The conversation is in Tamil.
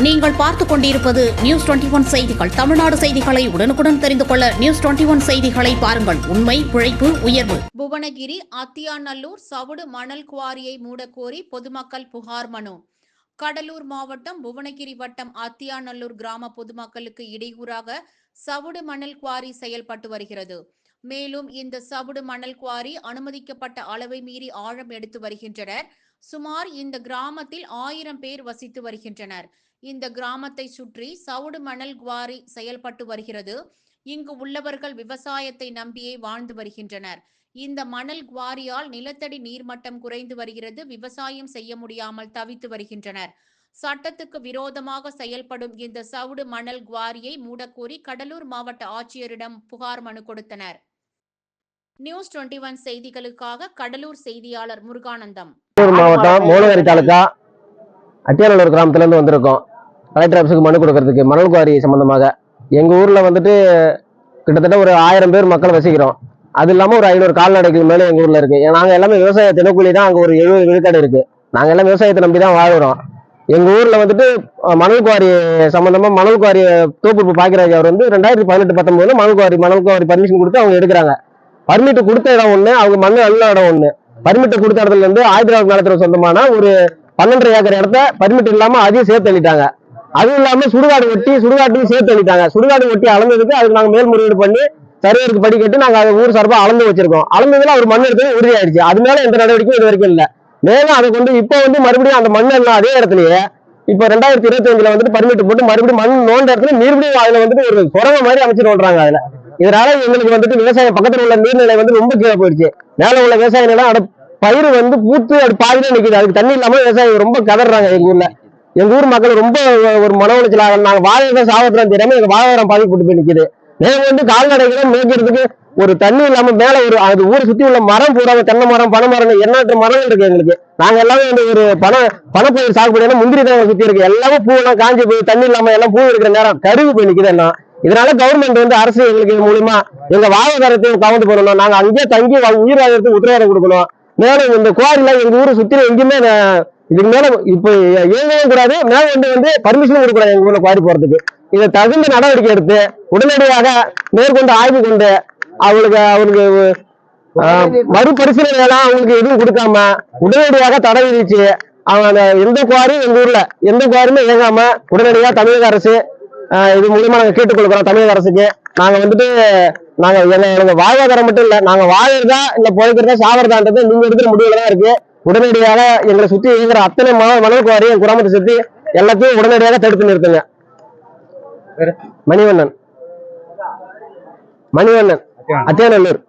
நீங்கள் பார்த்துக் கொண்டிருப்பது நியூஸ் டுவெண்டி ஒன் செய்திகள். தமிழ்நாடு செய்திகளை உடனுக்குடன் தெரிந்து கொள்ள நியூஸ் டுவெண்டி ஒன் செய்திகளை பாருங்கள். உண்மை உழைப்பு உயர்வு. புவனகிரி அத்தியாநல்லூர் சவுடு மணல் குவாரியை மூடக்கோரி பொதுமக்கள் புகார் மனு. கடலூர் மாவட்டம் புவனகிரி வட்டம் அத்தியாநல்லூர் கிராம பொதுமக்களுக்கு இடையூறாக சவுடு மணல் குவாரி செயல்பட்டு வருகிறது. மேலும் இந்த சவுடு மணல் குவாரி அனுமதிக்கப்பட்ட அளவை மீறி ஆழம் எடுத்து வருகின்றனர். சுமார் இந்த கிராமத்தில் ஆயிரம் பேர் வசித்து வருகின்றனர். இந்த கிராமத்தை சுற்றி சவுடு மணல் குவாரி செயல்பட்டு வருகிறது. இங்கு உள்ளவர்கள் விவசாயத்தை நம்பியே வாழ்ந்து வருகின்றனர். இந்த மணல் குவாரியால் நிலத்தடி நீர்மட்டம் குறைந்து வருகிறது. விவசாயம் செய்ய முடியாமல் தவித்து வருகின்றனர். சட்டத்துக்கு விரோதமாக செயல்படும் இந்த சவுடு மணல் குவாரியை மூடக்கோரி கடலூர் மாவட்ட ஆட்சியரிடம் புகார் மனு கொடுத்தனர். நியூஸ் டுவெண்டி ஒன் செய்திகளுக்காக கடலூர் செய்தியாளர் முருகானந்தம். மாவட்டம் மூலவரி தாலுக்கா அத்தியானூர் கிராமத்துலேருந்து வந்திருக்கோம். கலெக்டர் ஆஃபீஸுக்கு மனு கொடுக்கறதுக்கு மணல் குவாரி சம்பந்தமாக. எங்கள் ஊரில் வந்துட்டு கிட்டத்தட்ட ஒரு ஆயிரம் பேர் மக்கள் வசிக்கிறோம். அது இல்லாமல் ஒரு ஐநூறு கால்நடைகள் மேலே எங்கள் ஊரில் இருக்குது நாங்கள் எல்லாமே விவசாய தினக்கூலி தான் அங்கே ஒரு எழுபது விழுக்காடு இருக்குது நாங்கள் எல்லாம் விவசாயத்தை நம்பி தான் வாழ்கிறோம் எங்கள் ஊரில் வந்துட்டு மணல் குவாரி சம்மந்தமாக மணல் குவாரி தோப்பு பாக்கியராஜ் அவர் வந்து ரெண்டாயிரத்தி பதினெட்டு பத்தொம்போது மணல் குவாரி மணல் குவாரி பர்மிஷன் கொடுத்து அவங்க எடுக்கிறாங்க. பர்மிட் கொடுத்த இடம் ஒன்று அவங்க மண்ணு நல்ல இடம் ஒன்று பர்மிட் கொடுத்த இடத்துல இருந்து ஆயிரத்தி நிலத்துல சொந்தமான ஒரு பன்னெண்டரை ஏக்கர் இடத்த பர்மிட் இல்லாம அதையும் சேர்த்து அள்ளிட்டாங்க. அதுவும் இல்லாம சுடுகாடு ஒட்டி சுடுகாட்டையும் சேர்த்து அள்ளிட்டாங்க. சுடுகாடு ஒட்டி அளந்ததுக்கு அதுக்கு நாங்க மேல்முறையீடு பண்ணி சர்வேருக்கு படி கட்டி நாங்க அதை ஊர் சார்பா அளந்து வச்சிருக்கோம். அளந்ததுல அவர் மண் எடுத்தது உறுதியாயிடுச்சு அது மேல எந்த நடவடிக்கையும் இது வரைக்கும் இல்ல. மேலும் அதை கொண்டு இப்போ வந்து மறுபடியும் அந்த மண் எல்லாம் அதே இடத்துலயே இப்போ ரெண்டாயிரத்தி இருபத்தி அஞ்சுல வந்துட்டு பர்மிட் போட்டு மறுபடியும் மண் நோண்ட இடத்துல மறுபடியும் அதுல வந்துட்டு ஒரு சுரங்க மாதிரி அமைச்சு நோண்டுறாங்க அதுல. இதனால எங்களுக்கு வந்துட்டு விவசாயம் பக்கத்தில் உள்ள நீர்நிலை வந்து ரொம்ப கீழே போயிடுச்சு. மேல உள்ள விவசாய நிலம் அட பயிர் வந்து பூத்து அது பாதியில நிற்கிது அதுக்கு தண்ணி இல்லாம விவசாயம் ரொம்ப கதறாங்க எங்க ஊர்ல. எங்க ஊர் மக்கள் ரொம்ப ஒரு மன உளைச்சலாக நாங்க வாழ்க்கை தெரியாமல் தெரியாம எங்க வாழ்வாரம் பாதிக்கப்பட்டு போய் நிற்கிது நாங்க வந்து கால்நடைகளை மேய்க்கிறதுக்கு ஒரு தண்ணி இல்லாம மேல ஒரு அது ஊரை சுத்தி உள்ள மரம் பூராம தென்னை மரம் பனை மரம் எண்ணாற்று மரங்கள் இருக்கு எங்களுக்கு. நாங்க எல்லாமே வந்து ஒரு பண பணப்பயிர் சாகுபடி முந்திரி தான் சுத்தி இருக்கு. எல்லாமே பூ எல்லாம் காஞ்சி போய் தண்ணி இல்லாம எல்லாம் பூ இருக்கிற நேரம் கருவி போய் நிக்குது எல்லாம். இதனால கவர்மெண்ட் வந்து அரசு எங்களுக்கு இது மூலியமா எங்க வாழ்வாதாரத்தையும் கவர்ந்து போடணும். நாங்க அங்கேயே தங்கி வா- உயிர் உத்தரவாதம் கொடுக்கணும். மேலும் இந்த குவாரில எங்க ஊரை சுத்தி எங்கேயுமே இதுக்கு மேல இப்ப இயங்கவும் கூடாது மேல வந்து வந்து பர்மிஷன் கொடுக்கூடாது எங்க ஊர்ல குவாரி போறதுக்கு. இதை தகுந்த நடவடிக்கை எடுத்து உடனடியாக மேற்கொண்டு ஆய்வு கொண்டு அவளுக்கு அவளுக்கு மறுபரிசீலனை எல்லாம் அவங்களுக்கு எதுவும் கொடுக்காம உடனடியாக தடை விதிச்சு அவங்க அந்த எந்த குவாரியும் எங்க ஊர்ல எந்த குவாரியுமே இயங்காம உடனடியாக தமிழக அரசு இது மூலியமா நாங்க கேட்டுக்கொள்கிறோம் தமிழக அரசுக்கு. நாங்க வந்துட்டு நாங்க எங்க வாழ்வாதாரம் மட்டும் இல்ல நாங்க வாழறதா இல்ல பிழைக்கிறதா சாவறதான்றது நீங்க எடுக்கிற முடிவுல தான் இருக்கு. உடனடியாக எங்களை சுத்தி இயங்குற அத்தனை மண மணல் குவாரி என் கிராமத்தை சுத்தி எல்லாத்தையும் உடனடியாக தடுத்து நிறுத்துங்க. மணிவண்ணன். மணிவண்ணன். அத்தியானல்லூர்.